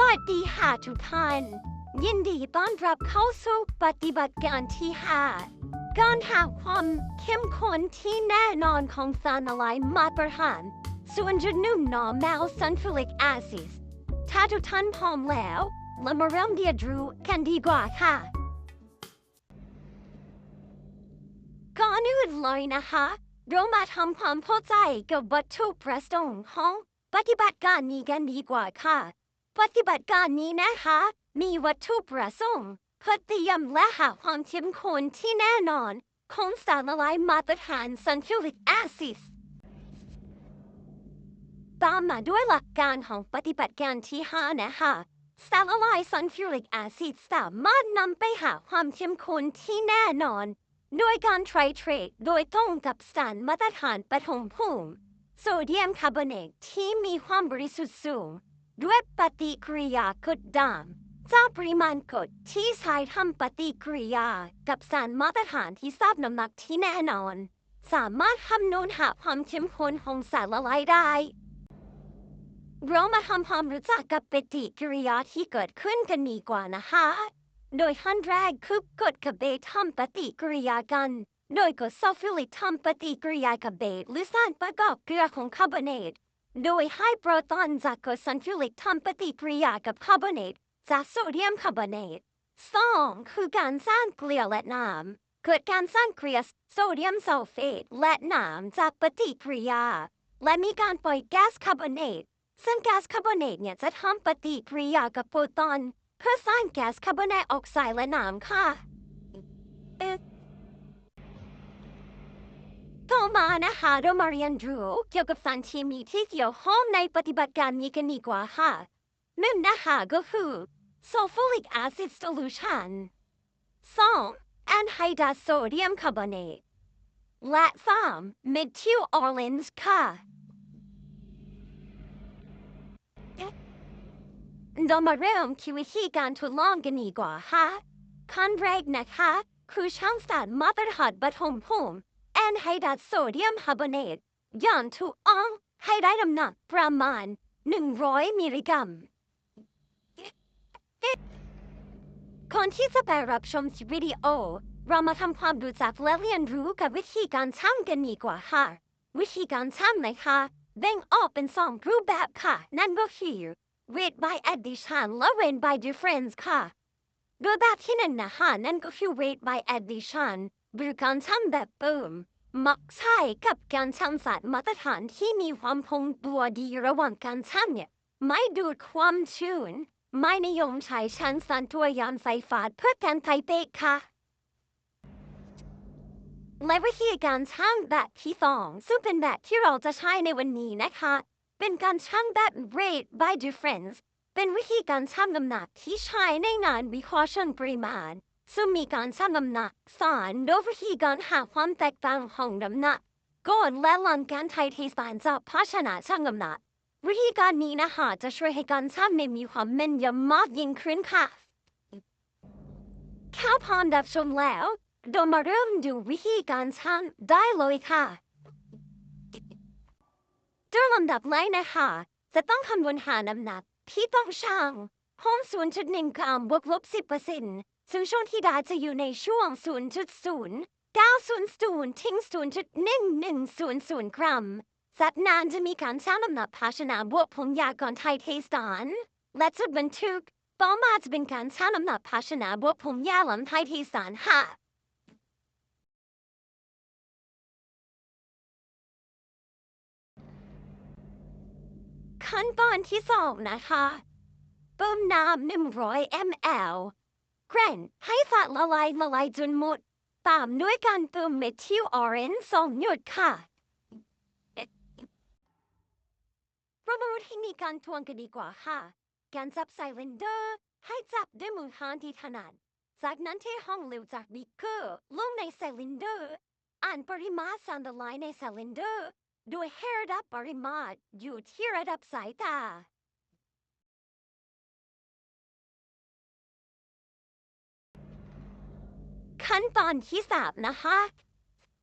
สวัสดีค่ะทุกท่าน ยินดีต้อนรับเข้าสู่ปฏิบัติการที่5การหาความเข้มข้นที่แน่นอนของสารละลายมาตรฐานส่วนจุดหนึ่งนอแมวซันฟิลิกแอซิดถ้าทุกท่านพร้อมแล้วเรามาเริ่มเรียนรู้กันดีกว่าค่ะก่อนอื่นเลยนะคะเรามาทำความเข้าใจกับวัตถุประสงค์ของปฏิบัติการนี้กันดีกว่าค่ะ ปฏิบัติการนี้นะคะ มีวัตถุประสงค์เพื่อเตรียมและหาความเข้มข้นที่แน่นอนของสารละลายมาตรฐานซันฟิลิกแอซิดตามมาด้วยหลักการของปฏิบัติการที่ 5 นะคะสารละลายซันฟิลิกแอซิดสามารถนำไปหาความเข้มข้นที่แน่นอนโดยการไทรเทรตโดยตรงกับสารมาตรฐานปฐมภูมิโซเดียมคาร์บอเนตที่มีความบริสุทธิ์สูง ด้วยปฏิกิริยากดด่างจาปริมาณกดที่ใช้ทำปฏิกิริยากับสารมาตรฐานที่ทราบน้ำหนักที่แน่นอน สามารถคำนวณหาความเข้มข้นของสารละลายได้เรามาทำความรู้จักกับปฏิกิริยาที่เกิดขึ้นกันดีกว่านะคะ โดยขั้นแรกคือกดกับเบสทำปฏิกิริยากัน โดยกดซัลฟิลิกทำปฏิกิริยากับเบสหรือสารประกอบเกลือของคาร์บอเนต โดยให้โปรตอนจากกรดซัลฟิลิกทำปฏิกิริยากับคาร์บอเนตจากโซเดียมคาร์บอเนตสองคือการสร้างเกลือและน้ำเกิดการสร้างเกลือโซเดียมซัลเฟตและน้ำจากปฏิกิริยา และมีการปล่อยแก๊สคาร์บอเนตซึ่งแก๊สคาร์บอเนตเนี่ยจะทำปฏิกิริยากับโปรตอน เพื่อสร้างแก๊สคาร์บอนไดออกไซด์และน้ำค่ะเอ๊ะต่อ มานะคะเรามาเรียนรู้เกี่ยวกับสารเคมีที่เกี่ยวข้องในปฏิบัติการนี้กันดีกว่าค่ะหนึ่งนะคะก็คือ sulfuric acid solution สอง anhydrous sodium carbonate และสาม methyl orleans ค่ะเรามาเริ่มคิวิธีการทดลองกันดีกว่าค่ะขั้นแรกนะคะ คือช่างสารมาตรฐานปฐมภูมิแอ นไฮดรตโซเดียมคาร์บอเนตย่อนถูกต้องให้ได้น้ำหนักประมาณ 100 มิลลิกรัมก่อนที่จะไปรับชมวิดีโอ เรามาทำความรู้จักและเรียนรู้กับวิธีการช่างกันดีกว่าค่ะ วิธีการช่างนะคะแบ่งออกเป็นสองรูปแบบค่ะ นั่นก็คือ rate by addition และ rate by difference ค่ะโดยแบบที่หนึ่งนะคะนั่นก็คือ rate by addition หรือการช่างแบบเติม มักใช้กับการช่างศาสตร์มาตรฐานที่มีความคงตัวดีระหว่างการช่างเนี่ยไม่ดูดความชื้น ไม่นิยมใช้ชั้นสันตัวยานไฟฟ้าเพื่อการไทเปกค่ะและวิธีการช่างแบบที่สองซึ่งเป็นแบบที่เราจะใช้ในวันนี้นะคะ เป็นการชั่งแบบ rate by difference เป็นวิธีการชั่งน้ำหนักที่ใช้ในงานวิเคราะห์เชิงปริมาณ ซึ่งมีการชั่งน้ำหนักสารโดยวิธีการหาความแตกต่างของน้ำหนักก่อนและหลังการไทยเทสารจากภาชนะชั่งน้ำหนักวิธีการนี้นะคะจะช่วยให้การชั่งในมีความแม่นยำมากยิ่งขึ้นค่ะแค่พอนดับชมแล้วเดี๋ยมาเริ่มดูวิธีการชั่งได้เลยค่ะโดยลำดับแรกนะคะ จะต้องคำนวณหาน้ำหนักที่ต้องชั่งห้อง0.1กรัมบวกลบ10%ซึ่ ซึ่งช่วงที่ด้จะอยู่ในช่วง 0.0 900ถึง0.1100 กรัมจากนั้นจะมีการชั่งน้ำหนักภาชนะบวกผงยาก่อนไทยเทสตารและจุดบันทึกต่อมาจะเป็นการชั่งน้ำหนักภาชนะบวกผงยาหลังไทยเทสารค่ะขั้นตอนที่สองนะคะเติมน้ำ100 ml แกรนให้สารละลายละลายจนหมด ตามด้วยการเติมเมทิลออเรนจ์สองหยดค่ะเรามารู้ทคนิคการทวงกันดีกว่าค่ะ การจับไซเลนเดอร์ ให้จับด้วยมือข้างที่ถนัด จากนั้นเทห้องเร็วจากบิกเกอร์ลงในไซเลนเดอร์ อ่านปริมาตรสารละลายในไซเลนเดอร์ โดยให้ระดับปริมาตรอยู่ที่ระดับสายตา ขั้นตอนที่สามนะคะ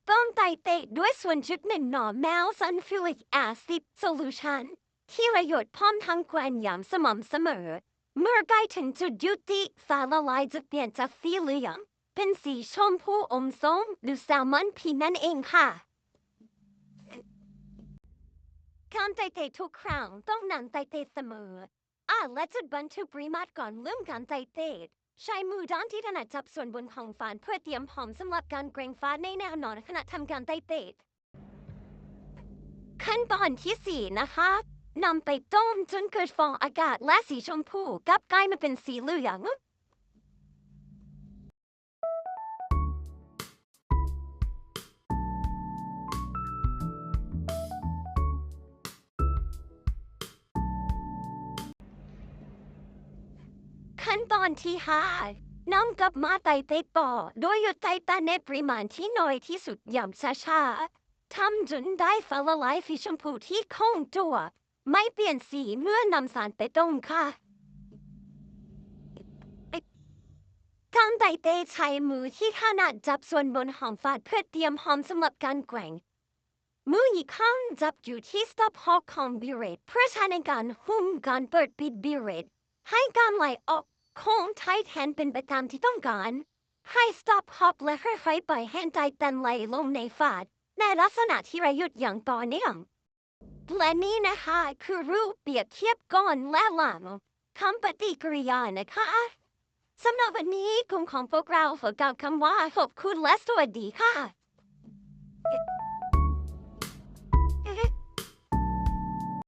ต้มไตเตะด้วยส่วนจุดหนึ่งหน่อแมวซันฟิลิกแอซิดโซลูชันที่ระหยดพร้อมทั้งแกวนยามสม่ำเสมอ เมื่อใกล้ถึงจุดยุติสารละลายจะเปลี่ยนจากสีเหลืองเป็นสีชมพูอมส้มหรือแซลมอนพีนั่นเองค่ะการไตเตะทุกครั้งต้องนำไตเตะเสมออ่าและจุดบันทึกปริมาตรก่อนเริ่มการไตเตะ ใช้มือด้านที่ถนัดจับส่วนบนของฟานเพื่อเตรียมพร้อมสำหรับการเกรงฟ้าในแนวนอนขณะทำการไต่เตะขั้นตอนที่สี่นะคะนำไปต้มจนเกิดฟองอากาศและสีชมพูกลับกลายมาเป็นสีเหลือง ขั้นตอนที่ห้านำกับมาไตเตะต่อโดยหยุดไตต่ในปริมาณที่น้อยที่สุดอย่างช้าๆทำจนได้ฝาละลายสีชมพูที่คงตัว ไม่เปลี่ยนสีเมื่อนำสารไปต้มค่ะการไต่เตใช้มือที่ถนัดจับส่วนบนของฝาดเพื่อเตรียมพร้อมสำหรับการแกว่งมืออีกข้างจับอยู่ที่สต็อปฮอกของบิเรตเพื่อใช้ในการหุ้มการเปิดปิดบิเรตให้การไหลออก ของไทแทนเป็นไปตามที่ต้องการให้สต็อปฮอกและค่อยๆปล่อยให้ไตแตนไหลลงในฝาดในลักษณะที่ระยุดอย่างต่อเนื่องและนี่นะคะคือรูปเปรียบเทียบก่อนและหลังคำปฏิกิริยานะคะสำหรับวันนี้กลุ่มของพวกเราขอกล่าวคำว่าขอบคุณและสวัสดีค่ะ